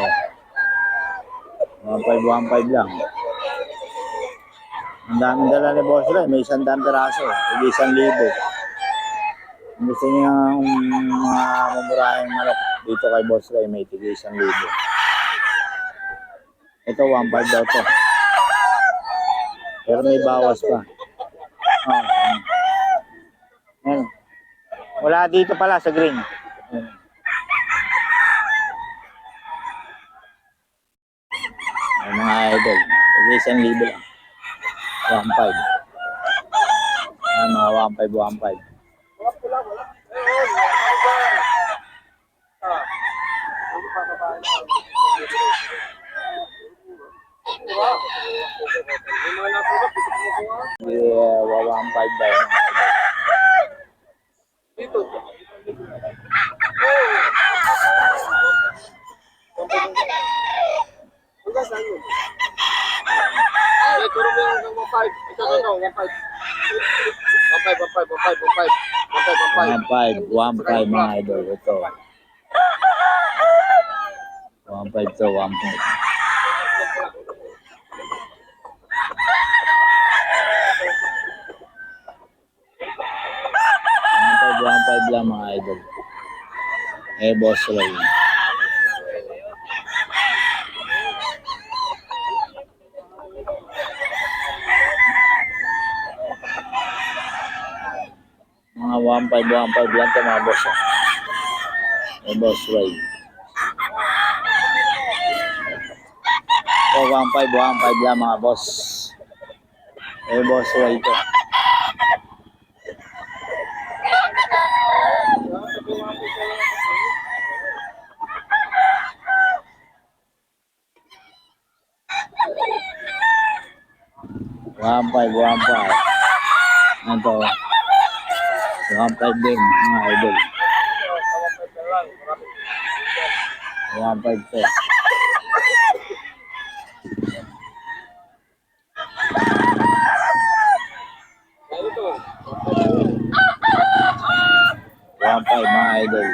Oh. 1.5, 1.5 lang. Ang daming dala ni Boss Ray. May isang daan peraso. Hindi isang libo. Kung gusto niya ng mga mamurahing manok dito kay Boss Ray, may tigil isang libo. Ito, 1.5 daw to. Pero may bawas pa. Oh, Ayan. Wala dito pala sa green. Ayan. Ay, mga idol. Tigil isang libo lang. 1.5. Ayan, mga 1.5, 1.5. Yeah, 1.5 daw mga idol. Ay, Siguro mo yung 1.5. Ito, ito, 1.5. 1.5, 1.5, 1.5, 1.5. 1.5, 1.5 mga idol. Ito. 1.5 to 1.5. lang mga idol. Eh, boss lang yun. wampai 1.5 bilang ito mga boss. Mga boss way. So, 1.5, 1.5 lang mga boss. Mga boss way ito. Nanti. 1.5 din, mga idol. 1.5 to. One mga idol.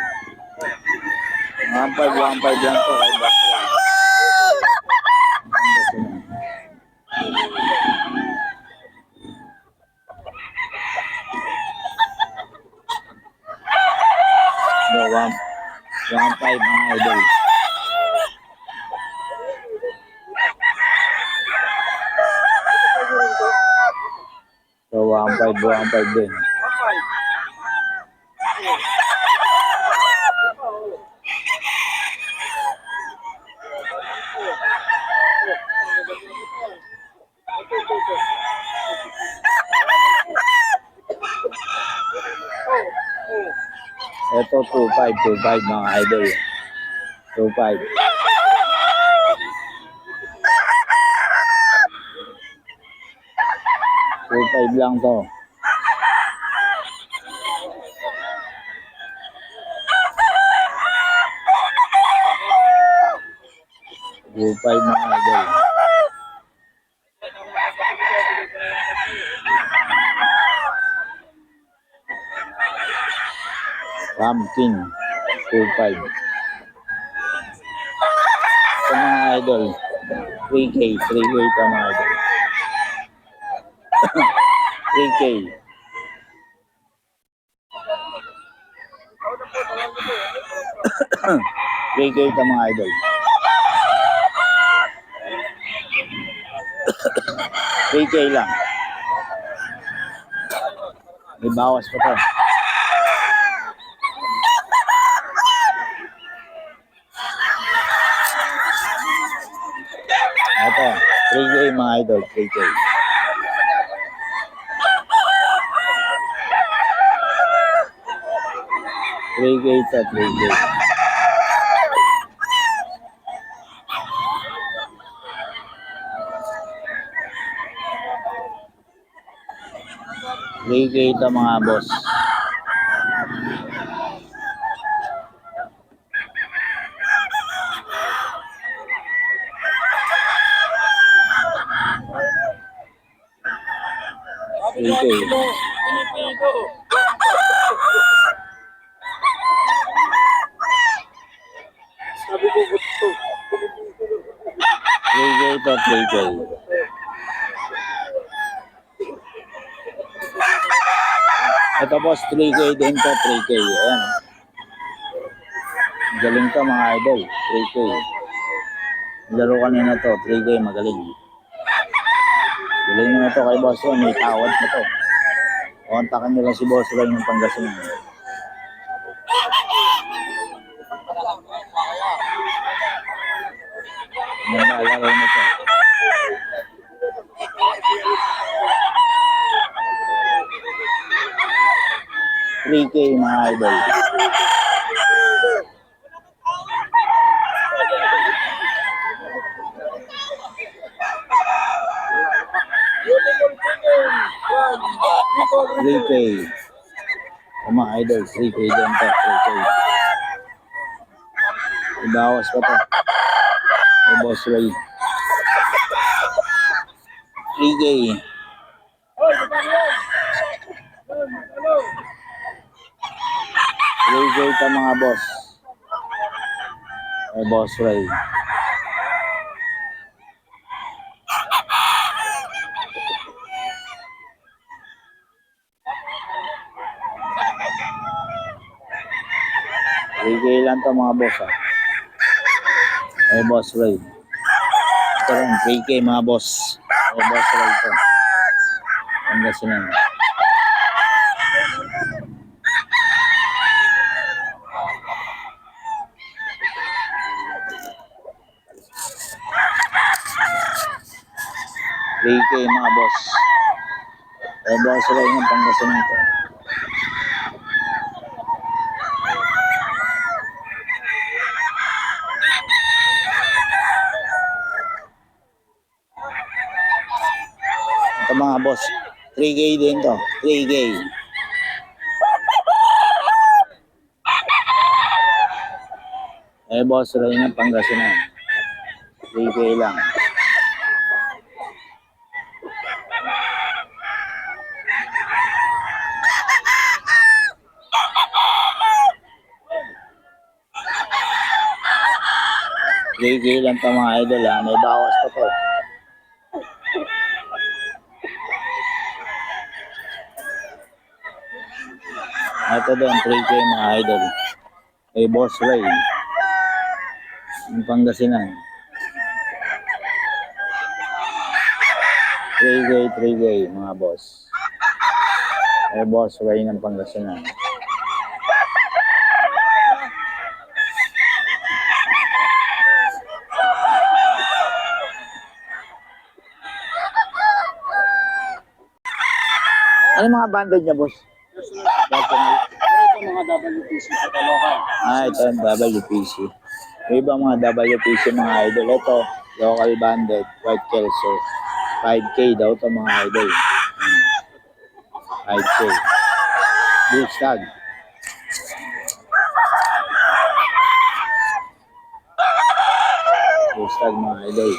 One five, one. 5, buwang 5 din. Ito, 2.5, 2.5 mga idol. 2.5. Two five lang to. Five mga idol. Pumpkin. Five. Ito mga idol. 3K. 3K ito mga idol. 3K. Three K ito mga idol. Three K lang. May bawas pa to. Ito, 3K mga idol, 3K. Three K to three K. Three K to mga boss. Three K. Sabi ko gusto. To, 3K. Ito boss, 3K din to, 3K. Ayan. oh. Galing to mga idol, 3K. Laro kanina to, 3K, magaling. Galing na to kay boss Ron, may tawad na to. Kontakin nyo lang si boss Ron yung Pangasinan. May naalaro na to. Three K mga idol. Three K. Mga idol, 3K din to, 3K. Ibawas pa to. May boss Ray. 3K. JJ ka mga boss. Ay, boss Ray. Bigay lang to mga boss ha. Ay boss Ray. Ito lang, 3K mga boss. Ay boss Ray to. Ang gasin lang. 3K mga boss. Eh, boss sila yung pangkasunan ko. Ito mga boss, 3K din to, 3K. Eh, boss, sila yung pangkasunan. 3K lang. K lang to mga idol ha. May bawas pa to. Ito din, 3K mga idol. Kay Boss Ray. Yung Pangasinan. 3K, 3K mga boss. Kay Boss Ray ng Pangasinan. Ano mga banded niya, boss? Personal. Ito mga WPC sa Talokan. Ah, ito ang WPC. May ibang mga WPC mga idol. Ito, local banded, white kelso. 5K daw ito mga idol. Hmm. 5K. Blue stag. Blue stag mga idol.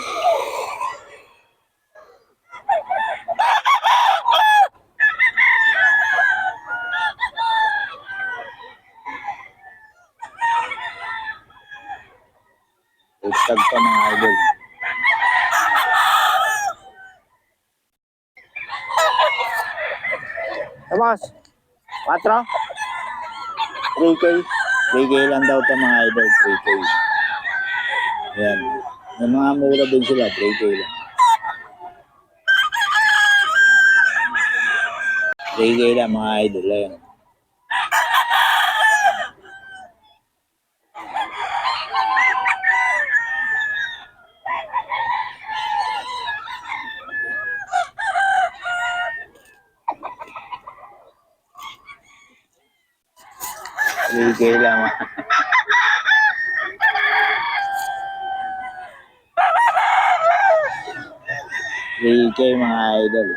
Blue stag pa mga idol. Tapos, 4? 3K? 3K lang daw ito mga idol, 3K. Ayan. May mga mura din sila, 3K lang. 3K lang mga idol, ayan. Bigay lang. ah. Bigay mga idol.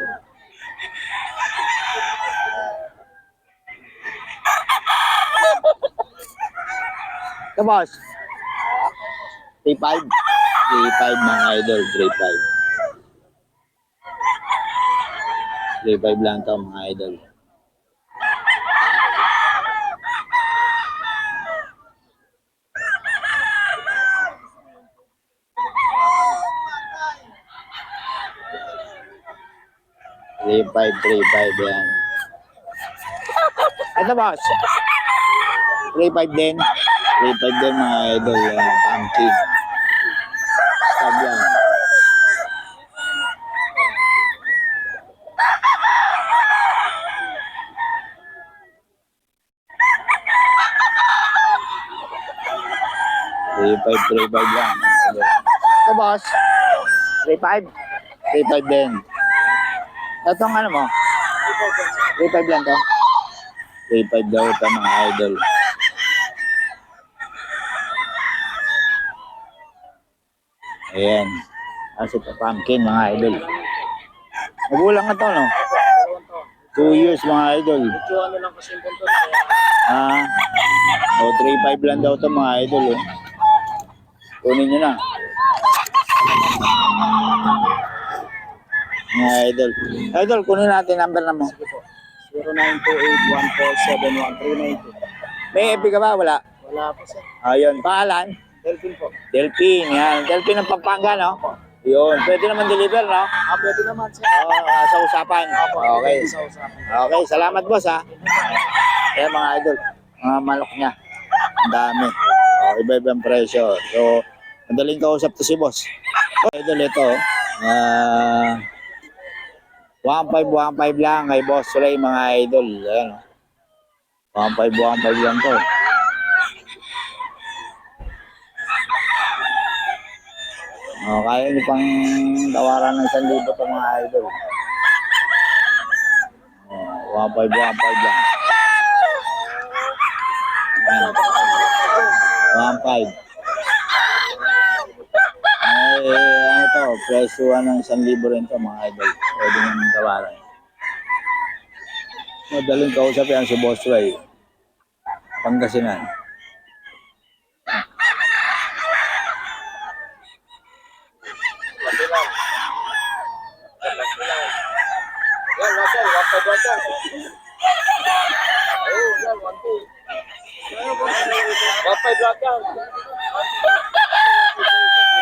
Ito boss. 3-5. 3-5 mga idol. 3-5. 3-5 lang to mga idol. 3-5, 3-5 yan. Ito boss. 3-5 din. 3-5 din mga idol. Yan, pumpkin. Stab yan. Three five lang. Ito boss. Three five din. Itong ano mo? Three five lang to. Three five daw ito mga idol. Ayan. Kasi ito pumpkin mga idol. Magulang na to no? Dalawang to. Two years mga idol. Medyo ano lang kasi yung. Kaya Ah. O, 3-5 lang daw to mga idol. Oh. Kunin nyo na. Mga idol. Idol, kunin natin number na mo. 0928-147-1392. May FB ka ba? Wala. Wala po sir. Ayun. Pangalan? Delphine po. Delphine. Yan. Delphine ng Pampanga, no? Yun. Pwede naman deliver, no? Ah, pwede naman sir. Oo, ah, sa usapan. Okay. Sa usapan. Okay. Salamat, boss, ha? Ayan, mga idol. Mga manok niya. Ang dami. Oh, iba-ibang presyo. So, madaling kausap to si boss. Oh, idol, ito. Ah... 1.5, 1.5 lang kay Boss Ray, mga idol. Ayan. oh. 1.5, 1.5 lang to. Oh, kaya nyo pang tawaran ng 1,000 to mga idol. Oh, 1.5, 1.5 lang. Ayan. 1.5. Ay, ano to, presyo ng 1,000 rin to mga idol. Pwede nang tawaran. Madaling kausap yan si Boss Ray. Pangasinan.